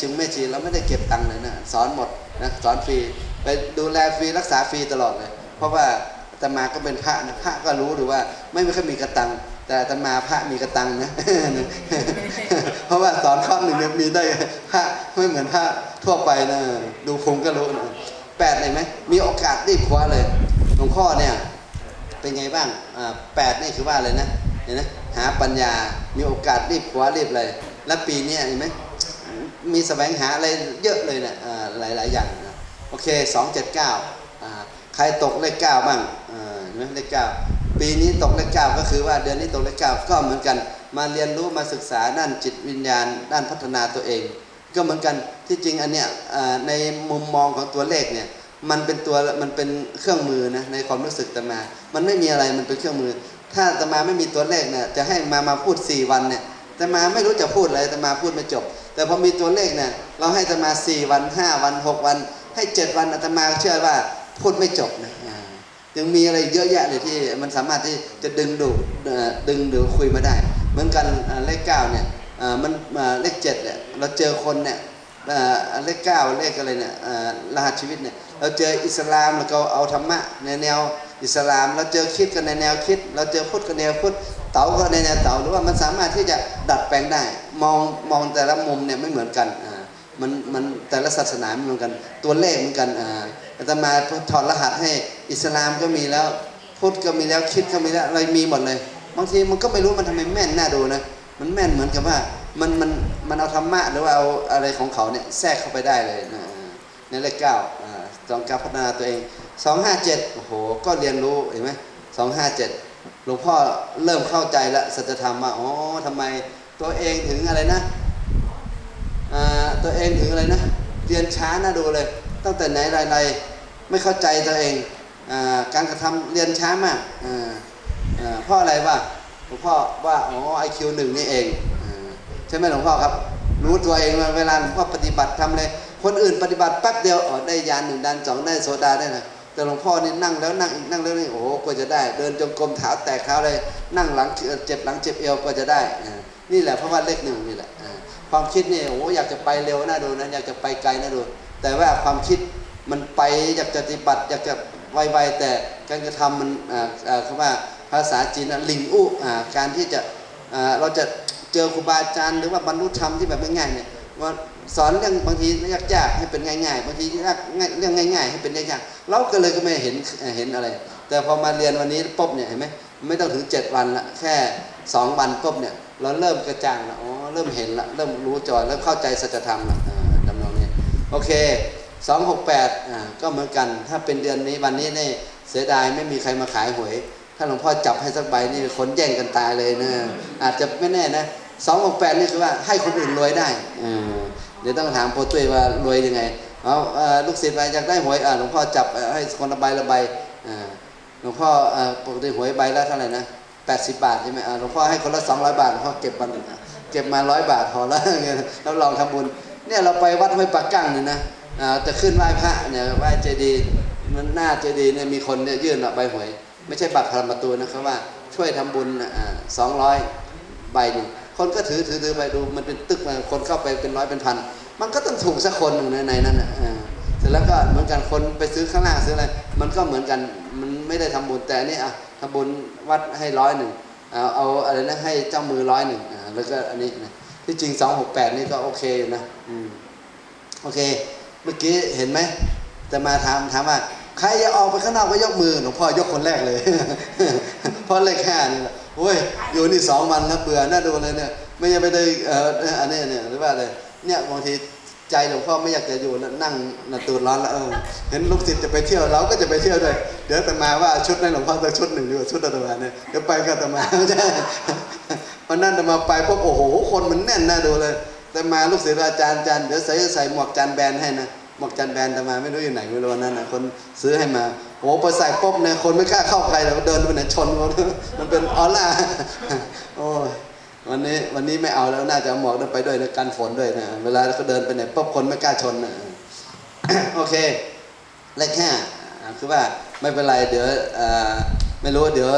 ชงแม่ชีเราไม่ได้เก็บตังค์เลยนะสอนหมดนะสอนฟรีไปดูแลฟรีรักษาฟรีตลอดเลย เพราะว่าตมาก็เป็นพระนะพระก็รู้หรือว่าไม่ไม่ค่อยมีกระตัง แต่ตมาพระมีกระตังนะเพราะว่าสอนข้อหนึ่งมีได้พระไม่เหมือนพระทั่วไปนะดูภูมิก็รู้นะแปดเลยไหมมีโอกาสรีบคว้าเลยหลวงพ่อเนี่ยเป็นไงบ้างแปดนี่คือว่าอะไรนะเห็นไหมหาปัญญา มีโอกาสรีบคว้ารีบเลย แล้วปีนี้เห็นไหม มีแสวงหาอะไรเยอะเลยนะอ่าหลายๆอย่างนะโอเคสองเจ็ดเก้าใครตกเลขเก้าบ้างเห็นไหมเลขเก้าปีนี้ตกเลขเก้าก็คือว่าเดือนนี้ตกเลขเก้าก็เหมือนกันมาเรียนรู้มาศึกษาด้านจิตวิญญาณ ด้านพัฒนาตัวเอง ก็เหมือนกันที่จริงอันเนี้ยในมุมมองของตัวเลขเนี่ยมันเป็นตัวมันเป็นเครื่องมือนะในความรู้สึกตมา มันไม่มีอะไรมันเป็นเครื่องมือ ถ้าตมาไม่มีตัวเลขเนี่ยจะให้มามาพูด 4 วันเนี่ยตมาไม่รู้จะพูดอะไรตมาพูดไม่จบ แต่พอมีตัวเลขเนี่ยเราให้ตมา4วัน5วัน6วัน ให้7วันอาตมาเชื่อว่าพูดไม่จบนะยังมีอะไรเยอะแยะเลยที่มันสามารถที่จะดึงดูดดึงหรือคุยมาได้ เหมือนกันเลขเก้าเนี่ยมันเลขเจ็ดเนี่ยเราเจอคนเนี่ยเลขเก้าเลขอะไรเนี่ยรหัสชีวิตเนี่ยเราเจออิสลามแล้วก็เอาธรรมะในแนว อิสลาม เราเจอคิดกันในแนวคิด เราเจอพุทธกันในแนวพุทธเต๋าก็ในแนวเต๋าหรือว่ามันสามารถที่จะดัดแปลงได้ มองมองแต่ละมุมเนี่ยไม่เหมือนกันอ่ามันมันแต่ละศาสนาไม่เหมือนกัน ตัวเลขเหมือนกันอ่าอาตมาถอดรหัสให้อิสลามก็มีแล้วพุทธก็มีแล้วคิดก็มีแล้วอะไรมีหมดเลย บางทีมันก็ไม่รู้มันทำไมแม่นน่าดูนะมันแม่นเหมือนกับว่ามันมันมันเอาธรรมะหรือว่าเอาอะไรของเขาเนี่ยแทรกเข้าไปได้เลยนะอ่าในเลขเก้าอ่า ต้องการพัฒนาตัวเองสองห้าเจ็ดโอ้โห ก็เรียนรู้เห็นไหมสองห้าเจ็ดหลวงพ่อเริ่มเข้าใจแล้วสัจธรรมว่าอ๋อทำไมตัวเองถึงอะไรนะอ่าตัวเองถึงอะไรนะ เรียนช้าน่าดูเลย ตั้งแต่ไหนไรๆไม่เข้าใจตัวเองอาการกระทำเรียนช้ามากอ่าอ่าเพราะอะไรวะหลวงพ่อว่าอ๋อไอคิวหนึ่งนี่เองอใช่ไหมหลวงพ่อครับ รู้ตัวเองว่าเวลาหลวงพ่อปฏิบัติทำเลย คนอื่นปฏิบัติแป๊บเดียวอ๋อได้ยานหนึ่งดันสองได้โสดาได้นะแต่หลวงพ่อนี่นั่งแล้วนั่งอีกนั่งแล้วนี่โอ้โหกว่าจะได้ เดินจงกรมเท้าแตกเท้าเลย นั่งหลังเจ็บหลังเจ็บเอวกว่าจะได้ นี่แหละเพราะว่าเลขหนึ่งนี่แหละความคิดนี่โอ้โหอยากจะไปเร็วน่าดูนะอยากจะไปไกลน่าดู แต่ว่าความคิดมันไปอยากจะปฏิบัติอยากจะไวๆแต่การกระทำมันอ่าคำว่าภาษาจีนลิงอู้การที่จะเราจะเจอครูบาอาจารย์หรือว่าบรรลุธรรมที่แบบง่ายๆเนี่ยว่า สอนเรื่องบางทียากๆให้เป็นง่าย ๆ บางทียากเรื่องง่าย ๆ ให้เป็นยากๆเราก็เลยก็ไม่เห็นเห็นอะไร แต่พอมาเรียนวันนี้ปุ๊บเนี่ยเห็นไหมไม่ต้องถึง 7 วันละแค่ 2 วันปุ๊บเนี่ยเราเริ่มกระจ่างละอ๋อเริ่มเห็นละเริ่มรู้จอยเริ่มเข้าใจสัจธรรมละดำนองนี้โอเค 268อ่าก็เหมือนกัน ถ้าเป็นเดือนนี้วันนี้เนี่ยเสียดายไม่มีใครมาขายหวย ถ้าหลวงพ่อจับให้สักใบนี่คนแย่งกันตายเลยนะอาจจะไม่แน่นะสองหกแปดนี่คือว่าให้คนอื่นรวยได้ เดี๋ยวต้องถามโปรตุ้ยว่ารวยยังไงเอาลูกศิษย์ไปอยากได้หวยอาหลวงพ่อจับให้คนละใบละใบอาหลวงพ่อปกติหวยใบละเท่าไหร่นะแปดสิบบาทใช่ไหมอาหลวงพ่อให้คนละสองร้อยบาทหลวงพ่อเก็บมาเก็บมาร้อยบาทพอแล้วเงี้ยแล้วลองทำบุญเนี่ยเราไปวัดห้วยปักกั้งเนี่ยนะอาจะขึ้นไหว้พระเนี่ยไหว้เจดีย์มันหน้าเจดีย์เนี่ยมีคนเนี่ยยื่นใบหวย ไม่ใช่บัตรพลังประตูนะครับว่าช่วยทำบุญสองร้อยใบหนึ่ง คนก็ถือถือถือไปดูมันเป็นตึกมาคนเข้าไปเป็นร้อยเป็นพัน มันก็ต้องถูกสักคนหนึ่งในในนั้นนะอ่าเสร็จแล้วก็เหมือนกันคนไปซื้อข้างล่างซื้ออะไร มันก็เหมือนกันมันไม่ได้ทำบุญแต่นี่อะทำบุญวัดให้ร้อยหนึ่งเอาเอาอะไรนะให้เจ้ามือร้อยหนึ่งอ่าแล้วก็อันนี้นะที่จริงสองหกแปดนี่ก็โอเคอยู่นะอืมโอเค เมื่อกี้เห็นไหมแต่มาถามถามว่าใครจะออกไปข้างนอกก็ยกมือหลวงพ่อยกคนแรกเลย เพราะเลขห้านี่แหละ โอ้ยอยู่นี่สองวันแล้วเบื่อน่าดูเลยเนี่ยไม่ยังไม่ได้เอ่ออันนี้เนี่ยหรือว่าอะไรเนี่ยบางทีใจหลวงพ่อไม่อยากจะอยู่แล้วนั่งนตูดร้อนแล้วเออเห็นลูกศิษย์จะไปเที่ยวเราก็จะไปเที่ยวด้วยเดี๋ยวแต่มาว่าชุดนั้นหลวงพ่อสักชุดหนึ่งดีกว่าชุดอาตมาเนี่ยเดี๋ยวไปก็อาตมาไม่ใช่วันนั้นอาตมาไปพวกโอ้โหคนมันแน่นน่าดูเลยแต่มาลูกศิษย์อาจารย์จารย์เดี๋ยวใส่ใส่หมวกจานแบนให้นะหมวกจันแบนแต่มาไม่รู้อยู่ไหนไม่รู้วันนั้นนะคนซื้อให้มา โอ้พอใส่ปุ๊บเนี่ยคนไม่กล้าเข้าใครแล้วเดินไปไหนชนมันมันเป็นออร่าโอ้ยวันนี้วันนี้ไม่เอาแล้วน่าจะหมอกไปด้วยนะกันฝนด้วยนะเวลาเขาเดินไปไหนปุ๊บคนไม่กล้าชนนะโอเคเลขห้าอ่คือว่าไม่เป็นไรเดี๋ยวไม่รู้เดี๋ยว